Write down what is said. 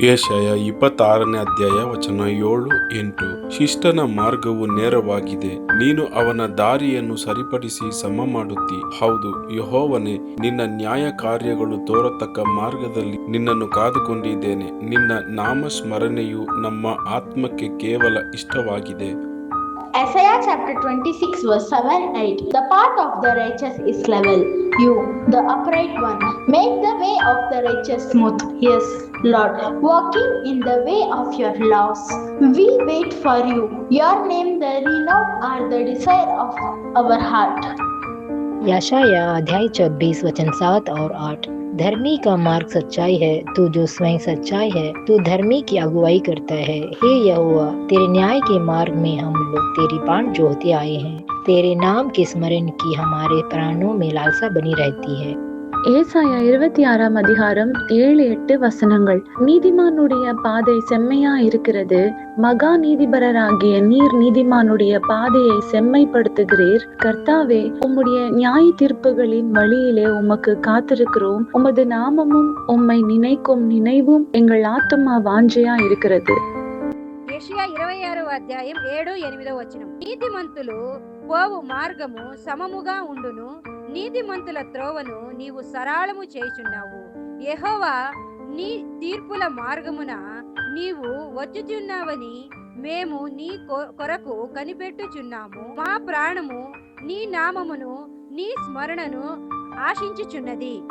ಏಷಯ ಇಪ್ಪತ್ತಾರನೇ ಅಧ್ಯಾಯ ವಚನ ಏಳು ಎಂಟು. ಶಿಷ್ಟನ ಮಾರ್ಗವು ನೇರವಾಗಿದೆ. ನೀನು ಅವನ ದಾರಿಯನ್ನು ಸರಿಪಡಿಸಿ ಸಮ ಮಾಡುತ್ತಿ. ಹೌದು, ಯಹೋವನೇ, ನಿನ್ನ ನ್ಯಾಯ ಕಾರ್ಯಗಳು ತೋರತಕ್ಕ ಮಾರ್ಗದಲ್ಲಿ ನಿನ್ನನ್ನು ಕಾದುಕೊಂಡಿದ್ದೇನೆ. ನಿನ್ನ ನಾಮ ಸ್ಮರಣೆಯು ನಮ್ಮ ಆತ್ಮಕ್ಕೆ ಕೇವಲ ಇಷ್ಟವಾಗಿದೆ. Isaiah chapter 26, verse 7 8. The path of the righteous is level. You, the upright one, make the way of the righteous smooth. Yes, Lord, walking in the way of your laws. We wait for you. Your name, the renown, are the desire of our heart. याशाया अध्याय छब्बीस वचन सात और आठ धर्मी का मार्ग सच्चाई है, तू जो स्वयं सच्चाई है, तू धर्मी की अगुवाई करता है। हे यहोवा, तेरे न्याय के मार्ग में हम लोग तेरी बाण जोहते आए हैं। तेरे नाम के स्मरण की हमारे प्राणों में लालसा बनी रहती है। ஏசாயா இருபத்தி ஆறாம் அதிகாரம் ஏழு எட்டு வசனங்கள் நீதிமானுடைய பாதை செம்மையா இருக்கிறது மகா நீதிபரராகிய நீர் நீதிமானுடைய பாதையை செம்மைப்படுத்துகிறீர் கர்த்தாவே உம்முடைய நியாய தீர்ப்புகளின் வழியிலே உமக்கு காத்திருக்கிறோம் உமது நாமமும் உம்மை நினைக்கும் நினைவும் எங்கள் ஆத்துமா வாஞ்சையா இருக்கிறது యెషయా ఇరవై ఆరో అధ్యాయం ఏడు ఎనిమిదో వచనం నీతిమంతులు పోవు మార్గము సమముగా ఉండును నీతిమంతుల త్రోవను నీవు సరాళము చేయుచున్నావు. యహోవా నీ తీర్పుల మార్గమున నీవు వచ్చుచున్నావని మేము నీ కొ- కొరకు కనిపెట్టుచున్నాము. మా ప్రాణము నీ నామమును నీ స్మరణను ఆశించుచున్నది.